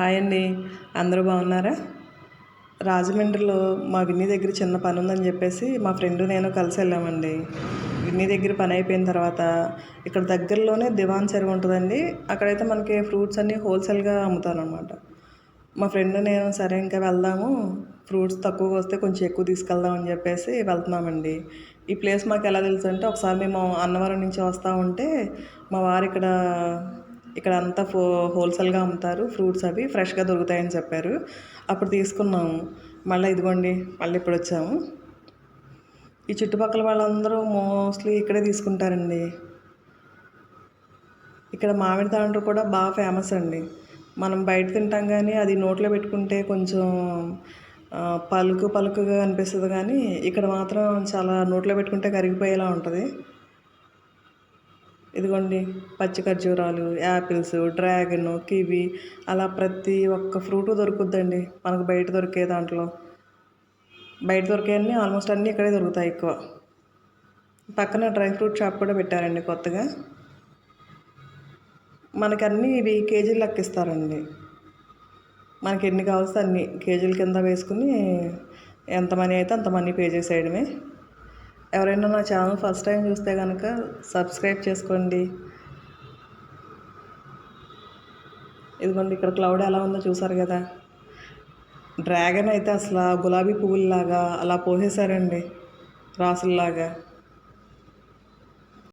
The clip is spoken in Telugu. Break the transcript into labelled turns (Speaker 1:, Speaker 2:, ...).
Speaker 1: హాయ్ అండి. అందరూ బాగున్నారా? రాజమండ్రిలో మా విన్నీ దగ్గర చిన్న పని ఉందని చెప్పేసి మా ఫ్రెండ్ నేను కలిసి వెళ్ళామండి. విన్నీ దగ్గర పని అయిపోయిన తర్వాత ఇక్కడ దగ్గరలోనే దివాన్ చెరువు ఉంటుందండి. అక్కడైతే మనకి ఫ్రూట్స్ అన్నీ హోల్సేల్గా అమ్ముతారనమాట మా ఫ్రెండ్ నేను సరే ఇంకా వెళ్దాము. ఫ్రూట్స్ తక్కువగా వస్తే కొంచెం ఎక్కువ తీసుకెళ్దాం అని చెప్పేసి వెళ్తున్నామండి. ఈ ప్లేస్ మాకు ఎలా తెలుసు అంటే ఒకసారి మేము అన్నవరం నుంచి వస్తూ ఉంటే మా వారు ఇక్కడ ఇక్కడ అంతా ఫో హోల్సేల్గా అమ్ముతారు. ఫ్రూట్స్ అవి ఫ్రెష్గా దొరుకుతాయని చెప్పారు. అప్పుడు తీసుకున్నాము. మళ్ళీ ఇదిగోండి మళ్ళీ ఇప్పుడు వచ్చాము. ఈ చుట్టుపక్కల వాళ్ళందరూ మోస్ట్లీ ఇక్కడే తీసుకుంటారండి. ఇక్కడ మామిడి తాండ్రు కూడా బాగా ఫేమస్ అండి. మనం బయట తింటాం కానీ అది నోట్లో పెట్టుకుంటే కొంచెం పలుకు పలుకుగా అనిపిస్తుంది కానీ ఇక్కడ మాత్రం చాలా నోట్లో పెట్టుకుంటే కరిగిపోయేలా ఉంటుంది. ఇదిగోండి పచ్చి ఖర్జూరాలు యాపిల్స్ డ్రాగన్ కివి అలా ప్రతి ఒక్క ఫ్రూటు దొరుకుద్దండి. మనకు బయట దొరికే దాంట్లో. బయట దొరికేవన్నీ ఆల్మోస్ట్ అన్నీ ఇక్కడే దొరుకుతాయి ఎక్కువ. పక్కన డ్రై ఫ్రూట్ షాప్ కూడా పెట్టారండి కొత్తగా. మనకి అన్నీ ఇవి కేజీలు లెక్కిస్తారండి. మనకి ఎన్ని కావాల్సి అన్ని కేజీల కింద వేసుకుని ఎంత మనీ అయితే అంత మనీ పే చేసేయడమే. ఎవరైనా నా ఛానల్ ఫస్ట్ టైం చూస్తే కనుక సబ్స్క్రైబ్ చేసుకోండి. ఇదిగోండి ఇక్కడ క్లౌడ్ ఎలా ఉందో చూసారు కదా? డ్రాగన్ అయితే అసలు గులాబీ పువ్వుల్లాగా అలా పోసేసారండి రాసుల్లాగా.